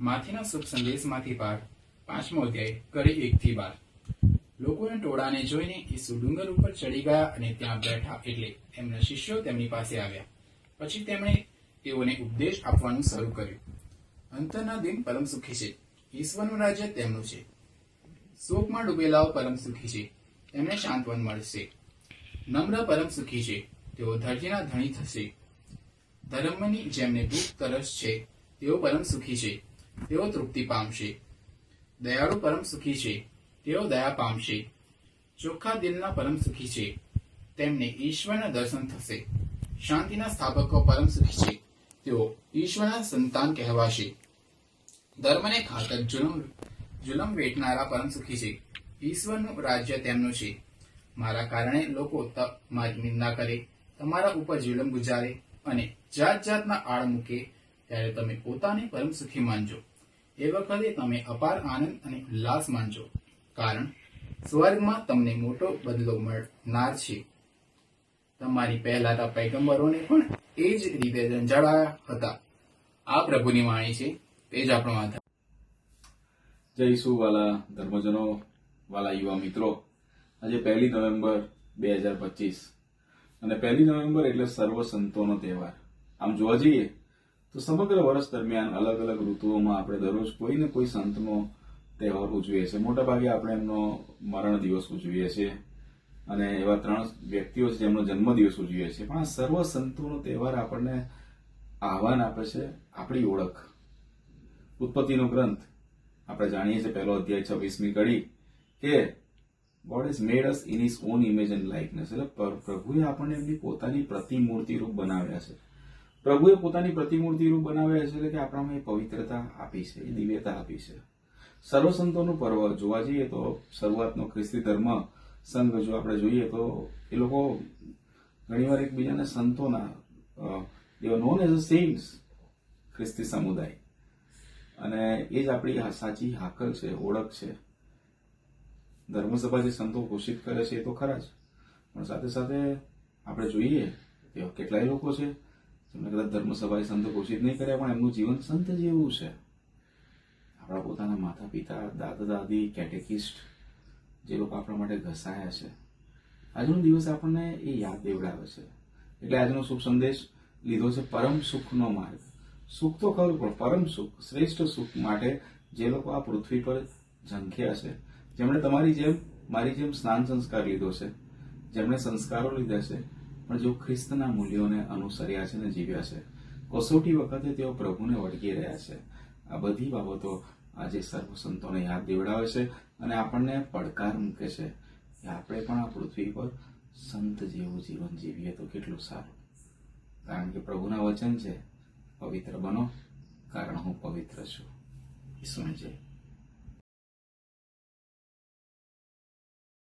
માથીના શુભ સંદેશમાંથી પાઠ પાંચમો અધ્યાય, કરી એક થી બાર. લોકોના ટોળાને જોઈને ઈસુ ડુંગર ઉપર ચડી ગયા અને ત્યાં બેઠા એટલે એમના શિષ્યો તેમની પાસે આવ્યા. પછી તેમણે તેઓને ઉપદેશ આપવાનું શરૂ કર્યું. અંતરના દિન પરમ સુખી છે. ઈશ્વરનું રાજ્ય તેમનું છે. શોકમાં ડૂબેલાઓ પરમ સુખી છે. તેમને શાંતવન મળશે. નમ્ર પરમ સુખી છે. તેઓ ધરતીના ધણી થશે. ધર્મની જેમને ભૂખ તરસ છે, તેઓ પરમ સુખી છે. તેઓ તૃપ્તિ પામશે. દયાળુ પરમ સુખી છે. તેઓ દયા પામશે. ચોખ્ખા દિલના પરમ સુખી છે. તેમને ઈશ્વરના દર્શન થશે. શાંતિના સ્થાપકો પરમ સુખી છે. તેઓ ઈશ્વરના સંતાન કહેવાશે. ધર્મને ખાતર જુલમ જુલમ વેઠનારા પરમ સુખી છે. ઈશ્વરનું રાજ્ય તેમનું છે. મારા કારણે લોકો મારી નિંદા કરે. તમારા ઉપર જુલમ ગુજારે અને જાત જાતના આળ મૂકે. ત્યારે તમે પોતાને પરમ સુખી માનજો. એ વખતે તમે અપાર આનંદ અને ઉલ્લાસ માનજો. કારણ, સ્વર્ગમાં તમને મોટો બદલો મળનાર છે. તમારી પહેલાના પૈગંબરોને પણ એ જ રીતે જંજાળાયા હતા. આ પ્રભુની વાણી છે, તે જ આપણો આધાર. જય ઈસુ વાલા ધર્મજનો, વાલા યુવા મિત્રો. આજે પહેલી નવેમ્બર બે હજાર પચીસ. અને પહેલી નવેમ્બર એટલે સર્વ સંતોનો તહેવાર. આમ જોવા જઈએ તો સમગ્ર વર્ષ દરમિયાન અલગ અલગ ઋતુઓમાં આપણે દરરોજ કોઈ ને કોઈ સંતનો તહેવાર ઉજવીએ છીએ. મોટા ભાગે આપણે એમનો મરણ દિવસ ઉજવીએ છીએ અને એવા ત્રણ વ્યક્તિઓ છે જેમનો જન્મદિવસ ઉજવીએ છીએ. પણ સર્વ સંતોનો તહેવાર આપણને આહવાન આપે છે આપણી ઓળખ. ઉત્પત્તિનો ગ્રંથ આપણે જાણીએ છીએ, પહેલો અધ્યાય છવ્વીસમી કડી, કે God is made us in his own image and likeness એટલે પ્રભુએ આપણને એમની પોતાની પ્રતિમૂર્તિ રૂપ બનાવ્યા છે. પ્રભુએ પોતાની પ્રતિમૂર્તિ રૂપ બનાવ્યા છે એટલે કે આપણામાં એ પવિત્રતા આપી છે, એ દિવ્યતા આપી છે. સર્વસંતોનું પર્વ જોવા જઈએ તો શરૂઆતનો ખ્રિસ્તી ધર્મ સંઘ જો આપણે જોઈએ તો એ લોકો ઘણીવાર એકબીજાને સંતોના દેવ નોન એઝ અ સેન્ટ્સ ખ્રિસ્તી સમુદાય. અને એ જ આપણી સાચી હાકલ છે, ઓળખ છે. ધર્મસભા જે સંતો ઘોષિત કરે છે એ તો ખરા જ. પણ સાથે સાથે આપણે જોઈએ કેટલાય લોકો છે જેમને કદાચ ધર્મસભાએ સંતો ઘોષિત નહીં કર્યા, પણ એમનું જીવન સંત જેવું છે. આપણા પોતાના માતા પિતા દાદા દાદી કેટેકિસ્ટ, જે લોકો આપણા માટે ઘસાયા છે. આજનો દિવસ આપણને એ યાદ દેવડાવે છે. એટલે આજનો શુભ સંદેશ લીધો છે પરમ સુખનો માર્ગ. સુખ તો ખરું, પણ પરમ સુખ, શ્રેષ્ઠ સુખ માટે જે લોકો આ પૃથ્વી પર ઝંખ્યા છે. જેમણે તમારી જેમ, મારી જેમ સ્નાન સંસ્કાર લીધો છે. જેમણે સંસ્કારો લીધા છે. પણ જો ખ્રિસ્તના મૂલ્યોને અનુસર્યા છે અને જીવ્યા છે, કસોટી વખતે તેઓ પ્રભુને વળગી રહ્યા છે. આ બધી બાબતો આજે સર્વ સંતોને યાદ દેવડાવે છે અને આપણને પડકાર મૂકે છે કે આપણે પણ આ પૃથ્વી પર સંત જેવું જીવન જીવીએ તો કેટલું સારું. કારણ કે પ્રભુના વચન છે, પવિત્ર બનો, કારણ હું પવિત્ર છું. ઈસુને જય.